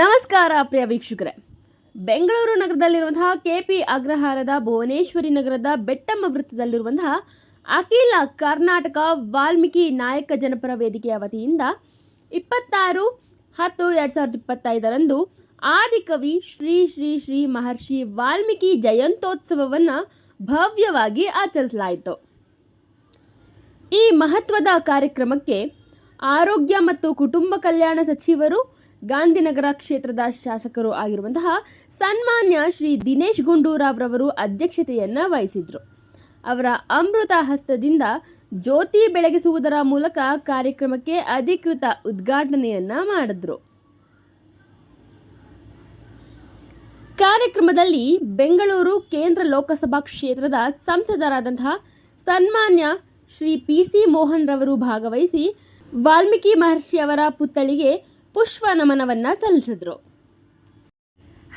ನಮಸ್ಕಾರ ಪ್ರಿಯ ವೀಕ್ಷಕರೇ. ಬೆಂಗಳೂರು ನಗರದಲ್ಲಿರುವಂತಹ ಕೆಪಿ ಅಗ್ರಹಾರದ ಭುವನೇಶ್ವರಿ ನಗರದ ಬೆಟ್ಟಮ್ಮ ವೃತ್ತದಲ್ಲಿರುವಂತಹ ಅಖಿಲ ಕರ್ನಾಟಕ ವಾಲ್ಮೀಕಿ ನಾಯಕ ಜನಪರ ವೇದಿಕೆಯ ವತಿಯಿಂದ ಇಪ್ಪತ್ತಾರು ಹತ್ತು ಎರಡು ಸಾವಿರದ ಇಪ್ಪತ್ತೈದರಂದು ಆದಿಕವಿ ಶ್ರೀ ಶ್ರೀ ಶ್ರೀ ಮಹರ್ಷಿ ವಾಲ್ಮೀಕಿ ಜಯಂತೋತ್ಸವವನ್ನು ಭವ್ಯವಾಗಿ ಆಚರಿಸಲಾಯಿತು. ಈ ಮಹತ್ವದ ಕಾರ್ಯಕ್ರಮಕ್ಕೆ ಆರೋಗ್ಯ ಮತ್ತು ಕುಟುಂಬ ಕಲ್ಯಾಣ ಸಚಿವರು ಗಾಂಧಿನಗರ ಕ್ಷೇತ್ರದ ಶಾಸಕರು ಆಗಿರುವಂತಹ ಸನ್ಮಾನ್ಯ ಶ್ರೀ ದಿನೇಶ್ ಗುಂಡೂರಾವ್ರವರು ಅಧ್ಯಕ್ಷತೆಯನ್ನು ವಹಿಸಿದ್ರು. ಅವರ ಅಮೃತ ಹಸ್ತದಿಂದ ಜ್ಯೋತಿ ಬೆಳಗಿಸುವುದರ ಮೂಲಕ ಕಾರ್ಯಕ್ರಮಕ್ಕೆ ಅಧಿಕೃತ ಉದ್ಘಾಟನೆಯನ್ನ ಮಾಡಿದ್ರು. ಕಾರ್ಯಕ್ರಮದಲ್ಲಿ ಬೆಂಗಳೂರು ಕೇಂದ್ರ ಲೋಕಸಭಾ ಕ್ಷೇತ್ರದ ಸಂಸದರಾದಂತಹ ಸನ್ಮಾನ್ಯ ಶ್ರೀ ಪಿ ಸಿ ಮೋಹನ್ ರವರು ಭಾಗವಹಿಸಿ ವಾಲ್ಮೀಕಿ ಮಹರ್ಷಿ ಅವರ ಪುತ್ಥಳಿಗೆ ಪುಷ್ಪ ನಮನವನ್ನು ಸಲ್ಲಿಸಿದರು.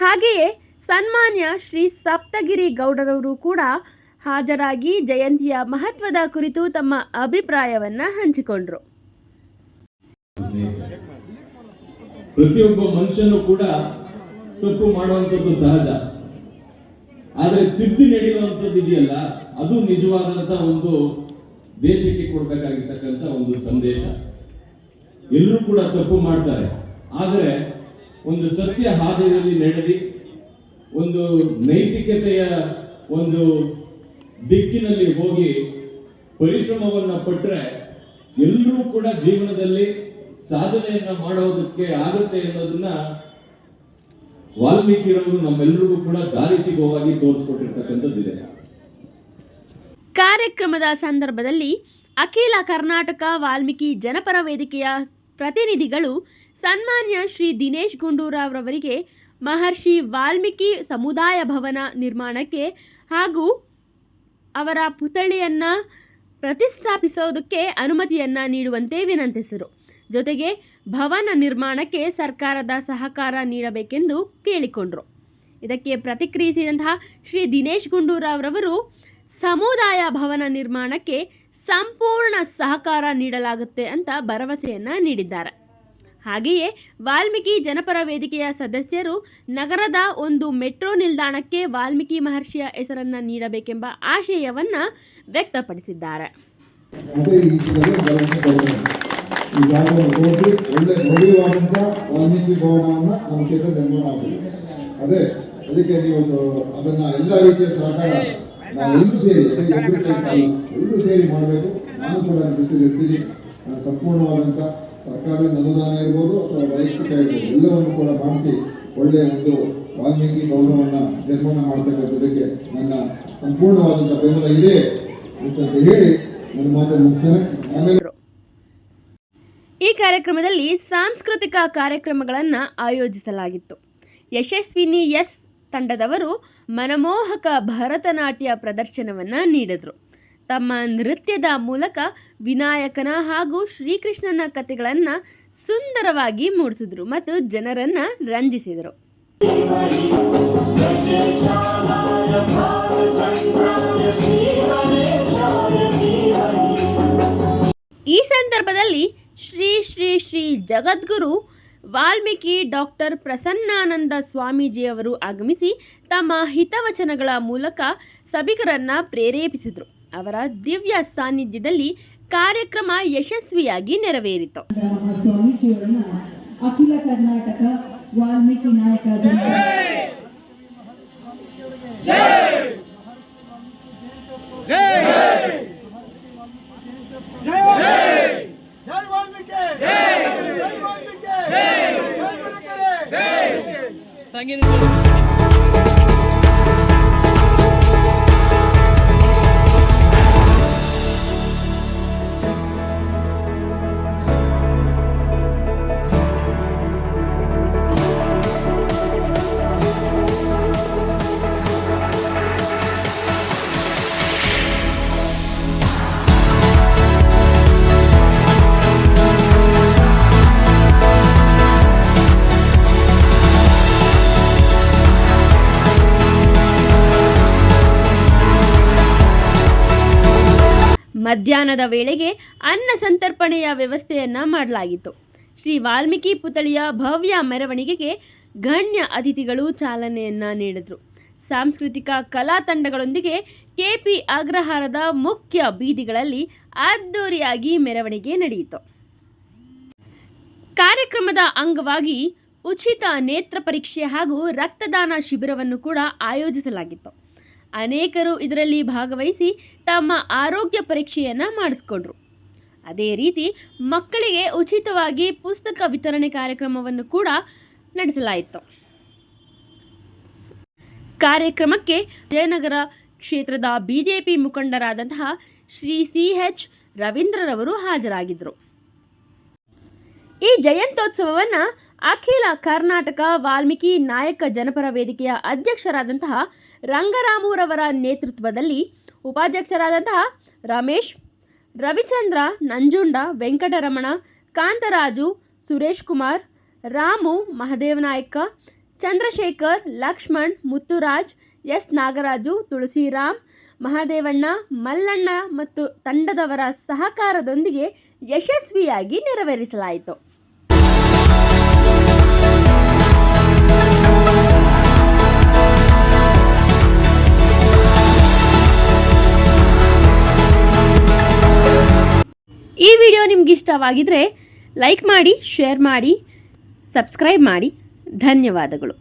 ಹಾಗೆಯೇ ಸನ್ಮಾನ್ಯ ಶ್ರೀ ಸಪ್ತಗಿರಿ ಗೌಡರವರು ಕೂಡ ಹಾಜರಾಗಿ ಜಯಂತಿಯ ಮಹತ್ವದ ಕುರಿತು ತಮ್ಮ ಅಭಿಪ್ರಾಯವನ್ನು ಹಂಚಿಕೊಂಡರು. ಪ್ರತಿಯೊಬ್ಬ ಮನುಷ್ಯನು ಕೂಡ ತಪ್ಪು ಮಾಡುವಂಥದ್ದು ಸಹಜ. ಆದರೆ ತಿದ್ದಿ ನಡೆಯುವಂಥದ್ದು ಇದೆಯಲ್ಲ, ಅದು ನಿಜವಾದಂತ ಒಂದು ದೇಶಕ್ಕೆ ಕೊಡ್ಬೇಕಾಗಿರ್ತಕ್ಕಂಥ ಒಂದು ಸಂದೇಶ. ಎಲ್ಲರೂ ಕೂಡ ತಪ್ಪು ಮಾಡ್ತಾರೆ. ಆದರೆ ಒಂದು ಸತ್ಯ ಹಾದಿಯಲ್ಲಿ ನಡೆದಿ, ಒಂದು ನೈತಿಕತೆಯ ಒಂದು ದಿಕ್ಕಿನಲ್ಲಿ ಹೋಗಿ ಪರಿಶ್ರಮವನ್ನು ಪಟ್ಟರೆ ಎಲ್ಲರೂ ಕೂಡ ಜೀವನದಲ್ಲಿ ಸಾಧನೆಯನ್ನು ಮಾಡೋದಕ್ಕೆ ಆಗುತ್ತೆ ಅನ್ನೋದನ್ನ ವಾಲ್ಮೀಕಿರವರು ನಮ್ಮೆಲ್ಲರಿಗೂ ಕೂಡ ದಾರಿತಿಗೋವಾಗಿ ತೋರಿಸ್ಕೊಟ್ಟಿರ್ತಕ್ಕಂಥದ್ದಿದೆ ಕಾರ್ಯಕ್ರಮದ ಸಂದರ್ಭದಲ್ಲಿ ಅಖಿಲ ಕರ್ನಾಟಕ ವಾಲ್ಮೀಕಿ ಜನಪರ ವೇದಿಕೆಯ ಪ್ರತಿನಿಧಿಗಳು ಸನ್ಮಾನ್ಯ ಶ್ರೀ ದಿನೇಶ್ ಗುಂಡೂರಾವ್ರವರಿಗೆ ಮಹರ್ಷಿ ವಾಲ್ಮೀಕಿ ಸಮುದಾಯ ಭವನ ನಿರ್ಮಾಣಕ್ಕೆ ಹಾಗೂ ಅವರ ಪುತ್ಥಳಿಯನ್ನು ಪ್ರತಿಷ್ಠಾಪಿಸೋದಕ್ಕೆ ಅನುಮತಿಯನ್ನು ನೀಡುವಂತೆ ವಿನಂತಿಸಿದರು. ಜೊತೆಗೆ ಭವನ ನಿರ್ಮಾಣಕ್ಕೆ ಸರ್ಕಾರದ ಸಹಕಾರ ನೀಡಬೇಕೆಂದು ಕೇಳಿಕೊಂಡರು. ಇದಕ್ಕೆ ಪ್ರತಿಕ್ರಿಯಿಸಿದಂತಹ ಶ್ರೀ ದಿನೇಶ್ ಗುಂಡೂರಾವ್ರವರು ಸಮುದಾಯ ಭವನ ನಿರ್ಮಾಣಕ್ಕೆ ಸಂಪೂರ್ಣ ಸಹಕಾರ ನೀಡಲಾಗುತ್ತೆ ಅಂತ ಭರವಸೆಯನ್ನು ನೀಡಿದ್ದಾರೆ. ಹಾಗೆಯೇ ವಾಲ್ಮೀಕಿ ಜನಪರ ವೇದಿಕೆಯ ಸದಸ್ಯರು ನಗರದ ಒಂದು ಮೆಟ್ರೋ ನಿಲ್ದಾಣಕ್ಕೆ ವಾಲ್ಮೀಕಿ ಮಹರ್ಷಿಯ ಹೆಸರನ್ನು ನೀಡಬೇಕೆಂಬ ಆಶಯವನ್ನು ವ್ಯಕ್ತಪಡಿಸಿದ್ದಾರೆ. ಅದೇ ಅದಕ್ಕೆ ನೀವೊಂದು ಅದನ್ನ ಎಲ್ಲ ರೀತಿಯ ಸಹಕಾರ ನಾವೆಲ್ಲರೂ ಸೇರಿ ಎಲ್ಲರೂ ಸೇರಿ ಮಾಡಬೇಕು. ನಾನು ಕೂಡ ಇರ್ತೀನಿ ನಾನು ಸಂಪೂರ್ಣವಾದಂಥ ಸರ್ಕಾರದ ಅನುದಾನ ಇರ್ಬೋದು ಅಥವಾ ವೈಯಕ್ತಿಕ ಇರ್ಬೋದು ಎಲ್ಲವನ್ನು ಕೂಡ ಮಾಡಿಸಿ ಒಳ್ಳೆಯ ಒಂದು ವಾಲ್ಮೀಕಿ ಭವನವನ್ನ ನಿರ್ಮಾಣ ಮಾಡ್ತಕ್ಕಂಥದ್ದಕ್ಕೆ ನನ್ನ ಸಂಪೂರ್ಣವಾದಂಥ ಬೆಂಬಲ ಇದೆ ಅಂತ ಹೇಳಿ ನನ್ನ ಮಾತನ್ನು ಮುಗಿಸ್ತೇನೆ. ಆಮೇಲೆ ಈ ಕಾರ್ಯಕ್ರಮದಲ್ಲಿ ಸಾಂಸ್ಕೃತಿಕ ಕಾರ್ಯಕ್ರಮಗಳನ್ನು ಆಯೋಜಿಸಲಾಗಿತ್ತು. ಯಶಸ್ವಿನಿ ಎಸ್ ತಂಡದವರು ಮನಮೋಹಕ ಭರತನಾಟ್ಯ ಪ್ರದರ್ಶನವನ್ನು ನೀಡಿದರು. ತಮ್ಮ ನೃತ್ಯದ ಮೂಲಕ ವಿನಾಯಕನ ಹಾಗೂ ಶ್ರೀಕೃಷ್ಣನ ಕಥೆಗಳನ್ನು ಸುಂದರವಾಗಿ ಮೂಡಿಸಿದರು ಮತ್ತು ಜನರನ್ನು ರಂಜಿಸಿದರು. ಈ ಸಂದರ್ಭದಲ್ಲಿ ಶ್ರೀ ಶ್ರೀ ಶ್ರೀ ಜಗದ್ಗುರು ವಾಲ್ಮೀಕಿ ಡಾಕ್ಟರ್ ಪ್ರಸನ್ನಾನಂದ ಸ್ವಾಮೀಜಿಯವರು ಆಗಮಿಸಿ ತಮ್ಮ ಹಿತವಚನಗಳ ಮೂಲಕ ಸಭಿಕರನ್ನ ಪ್ರೇರೇಪಿಸಿದರು. ಅವರ ದಿವ್ಯ ಸಾನ್ನಿಧ್ಯದಲ್ಲಿ ಕಾರ್ಯಕ್ರಮ ಯಶಸ್ವಿಯಾಗಿ ನೆರವೇರಿತು. ಅಖಿಲ ಕರ್ನಾಟಕ ವಾಲ್ಮೀಕಿ ನಾಯಕ ಜನಪರ Sen gelin. ಮಧ್ಯಾಹ್ನದ ವೇಳೆಗೆ ಅನ್ನ ಸಂತರ್ಪಣೆಯ ವ್ಯವಸ್ಥೆಯನ್ನು ಮಾಡಲಾಗಿತ್ತು. ಶ್ರೀ ವಾಲ್ಮೀಕಿ ಪುತಳಿಯ ಭವ್ಯ ಮೆರವಣಿಗೆಗೆ ಗಣ್ಯ ಅತಿಥಿಗಳು ಚಾಲನೆಯನ್ನ ನೀಡಿದರು. ಸಾಂಸ್ಕೃತಿಕ ಕಲಾ ತಂಡಗಳೊಂದಿಗೆ ಕೆಪಿ ಅಗ್ರಹಾರದ ಮುಖ್ಯ ಬೀದಿಗಳಲ್ಲಿ ಅದ್ದೂರಿಯಾಗಿ ಮೆರವಣಿಗೆ ನಡೆಯಿತು. ಕಾರ್ಯಕ್ರಮದ ಅಂಗವಾಗಿ ಉಚಿತ ನೇತ್ರ ಪರೀಕ್ಷೆ ಹಾಗೂ ರಕ್ತದಾನ ಶಿಬಿರವನ್ನು ಕೂಡ ಆಯೋಜಿಸಲಾಗಿತ್ತು. ಅನೇಕರು ಇದರಲ್ಲಿ ಭಾಗವಹಿಸಿ ತಮ್ಮ ಆರೋಗ್ಯ ಪರೀಕ್ಷೆಯನ್ನು ಮಾಡಿಸ್ಕೊಂಡ್ರು. ಅದೇ ರೀತಿ ಮಕ್ಕಳಿಗೆ ಉಚಿತವಾಗಿ ಪುಸ್ತಕ ವಿತರಣೆ ಕಾರ್ಯಕ್ರಮವನ್ನು ಕೂಡ ನಡೆಸಲಾಯಿತು. ಕಾರ್ಯಕ್ರಮಕ್ಕೆ ಜಯನಗರ ಕ್ಷೇತ್ರದ ಬಿಜೆಪಿ ಮುಖಂಡರಾದಂತಹ ಶ್ರೀ ಸಿ ಎಚ್ ರವೀಂದ್ರರವರು ಹಾಜರಾಗಿದ್ದರು. ಈ ಜಯಂತ್ಯೋತ್ಸವವನ್ನು ಅಖಿಲ ಕರ್ನಾಟಕ ವಾಲ್ಮೀಕಿ ನಾಯಕ ಜನಪರ ವೇದಿಕೆಯ ಅಧ್ಯಕ್ಷರಾದಂತಹ ರಂಗರಾಮುರವರ ನೇತೃತ್ವದಲ್ಲಿ ಉಪಾಧ್ಯಕ್ಷರಾದಂತಹ ರಮೇಶ್, ರವಿಚಂದ್ರ ನಂಜುಂಡ, ವೆಂಕಟರಮಣ, ಕಾಂತರಾಜು ಸುರೇಶ್ ಕುಮಾರ್ ರಾಮು ಮಹದೇವ್ ನಾಯಕ ಚಂದ್ರಶೇಖರ್, ಲಕ್ಷ್ಮಣ್, ಮುತ್ತುರಾಜ್, ಎಸ್ ನಾಗರಾಜು, ತುಳಸಿರಾಮ್, ಮಹದೇವಣ್ಣ, ಮಲ್ಲಣ್ಣ ಮತ್ತು ತಂಡದವರ ಸಹಕಾರದೊಂದಿಗೆ ಯಶಸ್ವಿಯಾಗಿ ನೆರವೇರಿಸಲಾಯಿತು. ವಿಡಿಯೋ ನಿಮ್ಗೆ ಇಷ್ಟವಾಗಿದ್ರೆ ಲೈಕ್ ಮಾಡಿ ಶೇರ್ ಮಾಡಿ ಸಬ್ಸ್ಕ್ರೈಬ್ ಮಾಡಿ. ಧನ್ಯವಾದಗಳು.